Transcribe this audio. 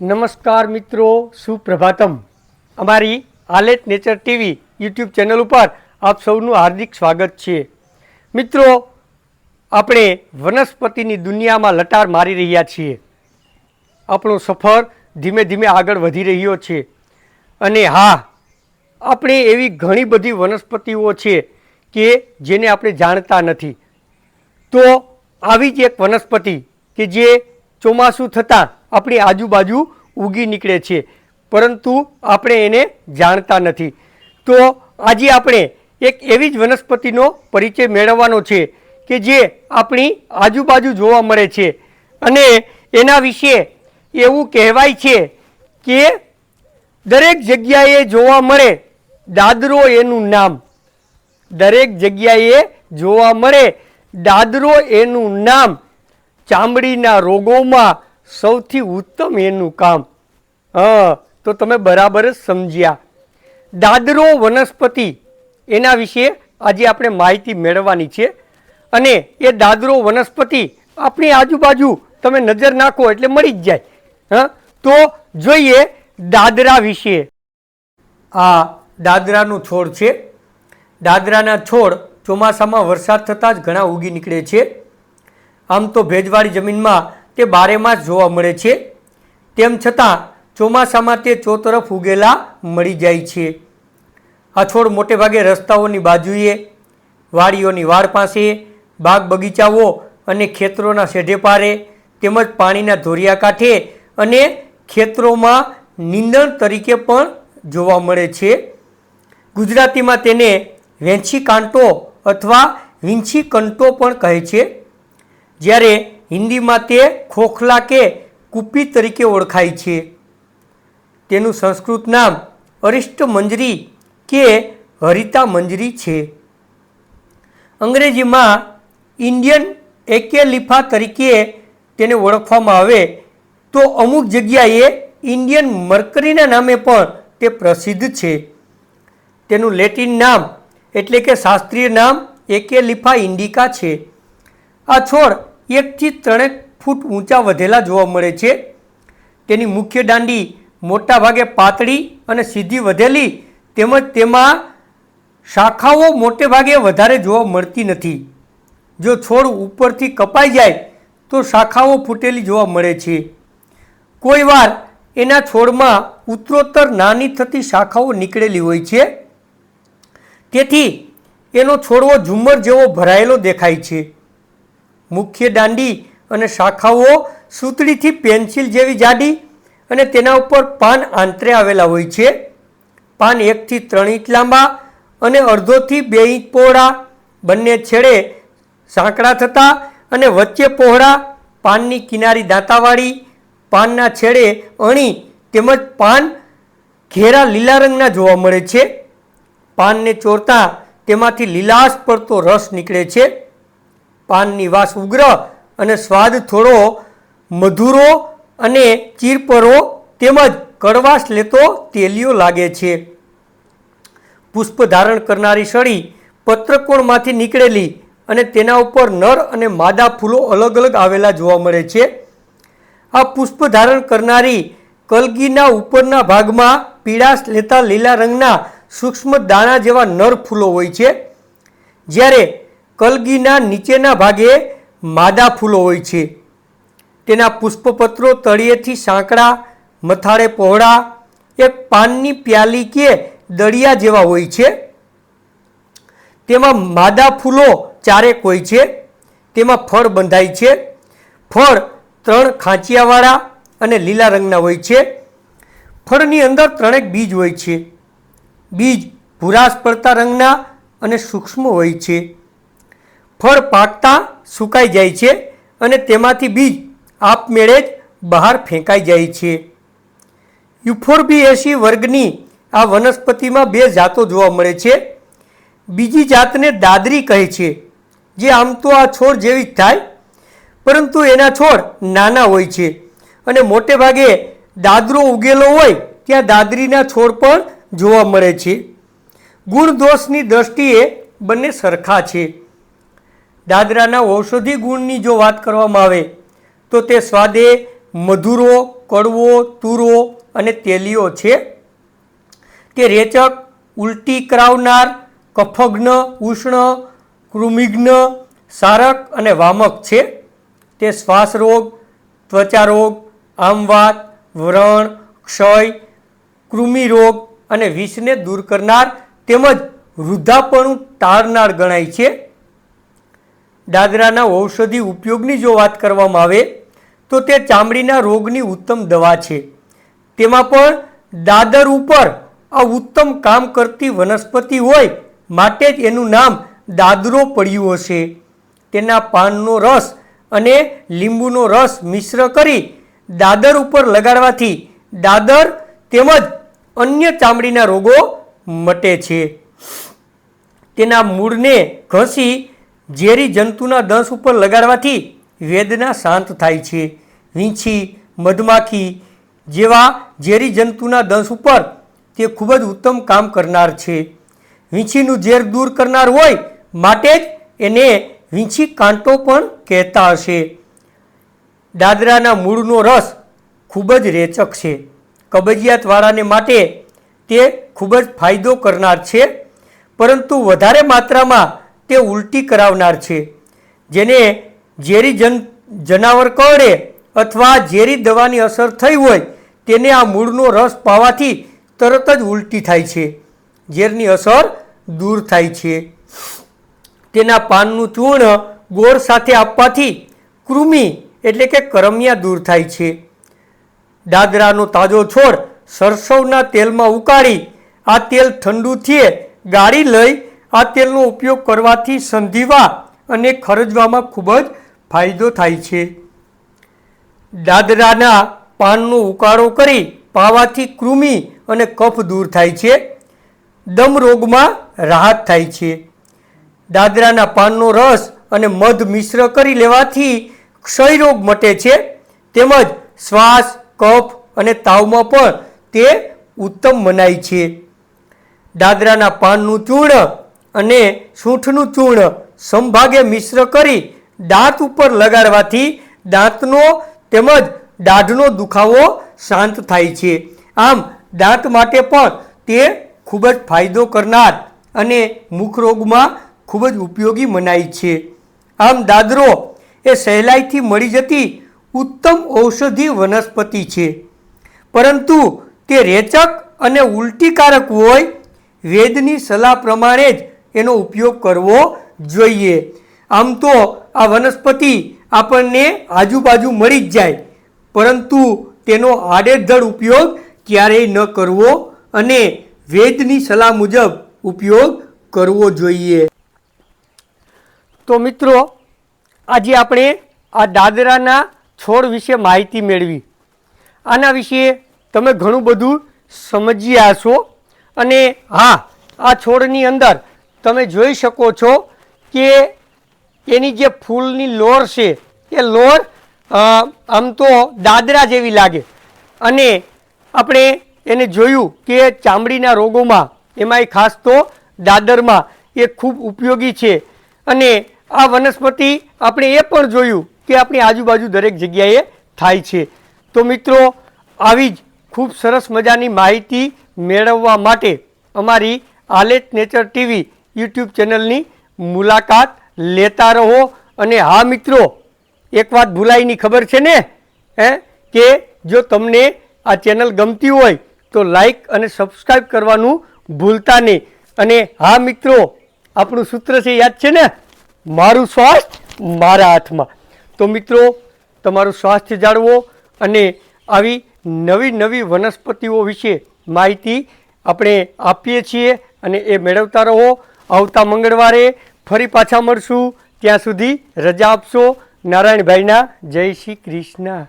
નમસ્કાર મિત્રો, સુપ્રભાતમ. અમારી આલેટ નેચર ટીવી યુટ્યુબ ચેનલ ઉપર આપ સૌનું હાર્દિક સ્વાગત છે. મિત્રો, આપણે વનસ્પતિની દુનિયામાં લટાર મારી રહ્યા છીએ. આપણો સફર ધીમે ધીમે આગળ વધી રહ્યો છે. અને હા, આપણે એવી ઘણી બધી વનસ્પતિઓ છે કે જેને આપણે જાણતા નથી. તો આવી જ એક વનસ્પતિ કે જે ચોમાસું થતાં આપણી આજુબાજુ ઉગી નીકળે છે. પરંતુ આપણે એને જાણતા નથી. તો આજે આપણે એક એવી જ વનસ્પતિનો પરિચય મેળવવાનો છે કે જે આપણી આજુબાજુ જોવા મળે છે. અને એના વિશે એવું કહેવાય છે કે દરેક જગ્યાએ જોવા મળે દાદરો એનું નામ. દરેક જગ્યાએ જોવા મળે દાદરો એનું નામ. ચામડીના રોગોમાં સૌથી ઉત્તમ એનું કામ. હા, તો તમે બરાબર જ સમજ્યા. દાદરો વનસ્પતિ, એના વિશે આજે આપણે માહિતી મેળવવાની છે. અને એ દાદરો વનસ્પતિ આપણી આજુબાજુ તમે નજર નાખો એટલે મળી જ જાય. હા, તો જોઈએ દાદરા વિશે. આ દાદરાનું છોડ છે. દાદરાના છોડ ચોમાસામાં વરસાદ થતાં જ ઘણા ઉગી નીકળે છે. આમ તો ભેજવાળી જમીનમાં તે બારેમાસ જોવા મળે છે. તેમ છતાં ચોમાસામાં તે ચોતરફ ઉગેલા મળી જાય છે. આ છોડ મોટે ભાગે રસ્તાઓની બાજુએ, વાડીઓની વાડ પાસે, બાગ બગીચાઓ અને ખેતરોના શેઢે પારે તેમજ પાણીના ધોરિયા કાંઠે અને ખેતરોમાં નીંદણ તરીકે પણ જોવા મળે છે. ગુજરાતીમાં તેને વેંછી કાંટો અથવા વિંછી કંટો પણ કહે છે. જ્યારે હિન્દીમાં તે ખોખલા કે કુપી તરીકે ઓળખાય છે. તેનું સંસ્કૃત નામ અરિષ્ટ મંજરી કે હરિતા મંજરી છે. અંગ્રેજીમાં ઇન્ડિયન એકેલિફા તરીકે તેને ઓળખવામાં આવે તો અમુક જગ્યાએ ઇન્ડિયન મર્કરીના નામે પણ તે પ્રસિદ્ધ છે. તેનું લેટિન નામ એટલે કે શાસ્ત્રીય નામ એકેલિફા ઇન્ડિકા છે. આ છોડ એકથી ત્રણેક ફૂટ ઊંચા વધેલા જોવા મળે છે. તેની મુખ્ય દાંડી મોટા ભાગે પાતળી અને સીધી વધેલી, તેમજ તેમાં શાખાઓ મોટે ભાગે વધારે જોવા મળતી નથી. જો છોડ ઉપરથી કપાઈ જાય, તો શાખાઓ ફૂટેલી જોવા મળે છે. કોઈ વાર એના છોડમાં ઉત્તરોત્તર નાની થતી શાખાઓ નીકળેલી હોય છે. તેથી એનો છોડવો ઝુમ્મર જેવો ભરાયેલો દેખાય છે. મુખ્ય દાંડી અને શાખાઓ સૂતળીથી પેન્સિલ જેવી જાડી અને તેના ઉપર પાન આંતરે આવેલા હોય છે. પાન એકથી ત્રણ ઇંચ લાંબા અને અડધોથી બે ઇંચ પહોળા. બંને છેડે સાંકડા થતા અને વચ્ચે પહોળા પાનની કિનારી દાંતાવાળી. પાનના છેડે અણી તેમજ પાન ઘેરા લીલા રંગના જોવા મળે છે. પાનને ચોરતા તેમાંથી લીલાશ પડતો રસ નીકળે છે. પાનની વાસ ઉગ્ર અને સ્વાદ થોડો મધુરો અને ચીરપરો તેમજ કડવાશ લેતો તેલિયો લાગે છે. પુષ્પ ધારણ કરનારી સળી પત્રકોણમાંથી નીકળેલી અને તેના ઉપર નર અને માદા ફૂલો અલગ અલગ આવેલા જોવા મળે છે. આ પુષ્પ ધારણ કરનારી કલગીના ઉપરના ભાગમાં પીળાશ લેતા લીલા રંગના સૂક્ષ્મ દાણા જેવા નર ફૂલો હોય છે. જ્યારે કલગીના નીચેના ભાગે માદા ફૂલો હોય છે. તેના પુષ્પપત્રો તળિયેથી સાંકડા, મથાળે પહોળા, એક પાનની પ્યાલી કે દળિયા જેવા હોય છે. તેમાં માદા ફૂલો ચારેક હોય છે. તેમાં ફળ બંધાય છે. ફળ ત્રણ ખાંચિયાવાળા અને લીલા રંગના હોય છે. ફળની અંદર ત્રણેક બીજ હોય છે. બીજ ભૂરાશ પડતા રંગના અને સૂક્ષ્મ હોય છે. ફળ પાકતા સુકાઈ જાય છે અને તેમાંથી બીજ આપમેળે જ બહાર ફેંકાઈ જાય છે. યુફોર્બિએસી વર્ગની આ વનસ્પતિમાં બે જાતો જોવા મળે છે. બીજી જાતને દાદરી કહે છે, જે આમ તો આ છોડ જેવી જ થાય, પરંતુ એના છોડ નાના હોય છે અને મોટે ભાગે દાદરો ઉગેલો હોય ત્યાં દાદરીના છોડ પણ જોવા મળે છે. ગુણ દોષની દ્રષ્ટિએ બંને સરખા છે. દાદરાના ઔષધિ ગુણની જો વાત કરવામાં આવે, તો તે સ્વાદે મધુરો, કડવો, તુરો અને તેલીઓ છે. તે રેચક, ઉલટી કરાવનાર કફગ્ન ઉષ્ણ, કૃમિઘ્ન, સારક અને વામક છે. તે શ્વાસ રોગ ત્વચા રોગ આમવાત, વ્રણ, ક્ષય કૃમિ રોગ અને વિષને દૂર કરનાર તેમજ વૃદ્ધાપણું ટાળનાર ગણાય છે. દાદરાના ઔષધિ ઉપયોગની જો વાત કરવામાં આવે, તો તે ચામડીના રોગની ઉત્તમ દવા છે. તેમાં પણ દાદર ઉપર આ ઉત્તમ કામ કરતી વનસ્પતિ હોય, માટે જ એનું નામ દાદરો પડ્યું હશે. તેના પાનનો રસ અને લીંબુનો રસ મિશ્ર કરી દાદર ઉપર લગાડવાથી દાદર તેમજ અન્ય ચામડીના રોગો મટે છે. તેના મૂળને ઘસી ઝેરી જંતુના દંશ ઉપર લગાડવાથી વેદના શાંત થાય છે. વીંછી, મધમાખી જેવા ઝેરી જંતુના દંશ ઉપર તે ખૂબ જ ઉત્તમ કામ કરનાર છે. વીંછીનું ઝેર દૂર કરનાર હોય માટે જ એને વીંછી કાંટો પણ કહેતા હશે. દાદરાના મૂળનો રસ ખૂબ જ રેચક છે. કબજિયાતવાળાને માટે તે ખૂબ જ ફાયદો કરનાર છે. પરંતુ વધારે માત્રામાં તે ઉલટી કરાવનાર છે. જેને ઝેરી જન, જનાવર કરડે અથવા ઝેરી દવાની અસર થઈ હોય તેને આ મૂળનો રસ પાવાથી તરત જ ઉલટી થાય છે. ઝેરની અસર દૂર થાય છે. તેના પાનનું ચૂર્ણ ગોળ સાથે આપવાથી કૃમિ એટલે કે કરમિયા દૂર થાય છે. દાદરાનો તાજો છોડ સરસવના તેલમાં ઉકાળી આ તેલ ઠંડુ ગાળી લઈ આ તેલનો ઉપયોગ કરવાથી સંધિવા અને ખરજવામાં ખૂબ જ ફાયદો થાય છે. દાદરાના પાનનો ઉકાળો કરી પાવાથી કૃમિ અને કફ દૂર થાય છે. દમ રોગમાં રાહત થાય છે. દાદરાના પાનનો રસ અને મધ મિશ્ર કરી લેવાથી ક્ષય રોગ મટે છે. તેમજ શ્વાસ, કફ અને તાવમાં પણ તે ઉત્તમ મનાય છે. દાદરાના પાનનું ચૂર્ણ અને સૂંઠનું ચૂર્ણ સંભાગે મિશ્ર કરી દાંત ઉપર લગાડવાથી દાંતનો તેમજ દાઢનો દુખાવો શાંત થાય છે. આમ દાંત માટે પણ તે ખૂબ જ ફાયદો કરનાર અને મુખરોગમાં ખૂબ જ ઉપયોગી મનાય છે. આમ દાદરો એ સહેલાઈથી મળી જતી ઉત્તમ ઔષધિ વનસ્પતિ છે. પરંતુ તે રેચક અને ઉલટીકારક હોય, વેદની સલાહ પ્રમાણે જ એનો ઉપયોગ કરવો જોઈએ. આમ તો આ વનસ્પતિ આપણને આજુબાજુ મળી જ જાય, પરંતુ તેનો આડેધડ ઉપયોગ ક્યારેય ન કરવો અને વેદની સલાહ મુજબ ઉપયોગ કરવો જોઈએ. તો મિત્રો, આજે આપણે આ દાદરાના છોડ વિશે માહિતી મેળવી. આના વિશે તમે ઘણું બધું સમજ્યા હશો અને હા, આ છોડની અંદર તમે જોઈ શકો છો કે એની જે ફૂલની લોર છે, એ લોર આમ તો દાદરા જેવી લાગે. અને આપણે એને જોયું કે ચામડીના રોગોમાં, એમાંય ખાસ તો દાદરમાં એ ખૂબ ઉપયોગી છે. અને આ વનસ્પતિ આપણે એ પણ જોયું કે આપણી આજુબાજુ દરેક જગ્યાએ થાય છે. તો મિત્રો, આવી જ ખૂબ સરસ મજાની માહિતી મેળવવા માટે અમારી આલેટ નેચર ટીવી યુટ્યુબ ચેનલની મુલાકાત લેતા રહો. અને હા મિત્રો, એક વાત ભૂલાઈની ખબર છે ને? હે? કે જો તમને આ ચેનલ ગમતી હોય, તો લાઈક અને સબસ્ક્રાઈબ કરવાનું ભૂલતા નહીં. અને હા મિત્રો, આપણું સૂત્ર છે યાદ છે ને? મારું સ્વાસ્થ્ય મારા હાથમાં. તો મિત્રો, તમારું સ્વાસ્થ્ય જાળવો અને આવી નવી નવી વનસ્પતિઓ વિશે માહિતી આપણે આપીએ છીએ અને એ મેળવતા રહો. આવતા મંગળવારે ફરી પાછા મળશું. ત્યાં સુધી રજા આપશો. નારાયણભાઈના જય શ્રી કૃષ્ણ.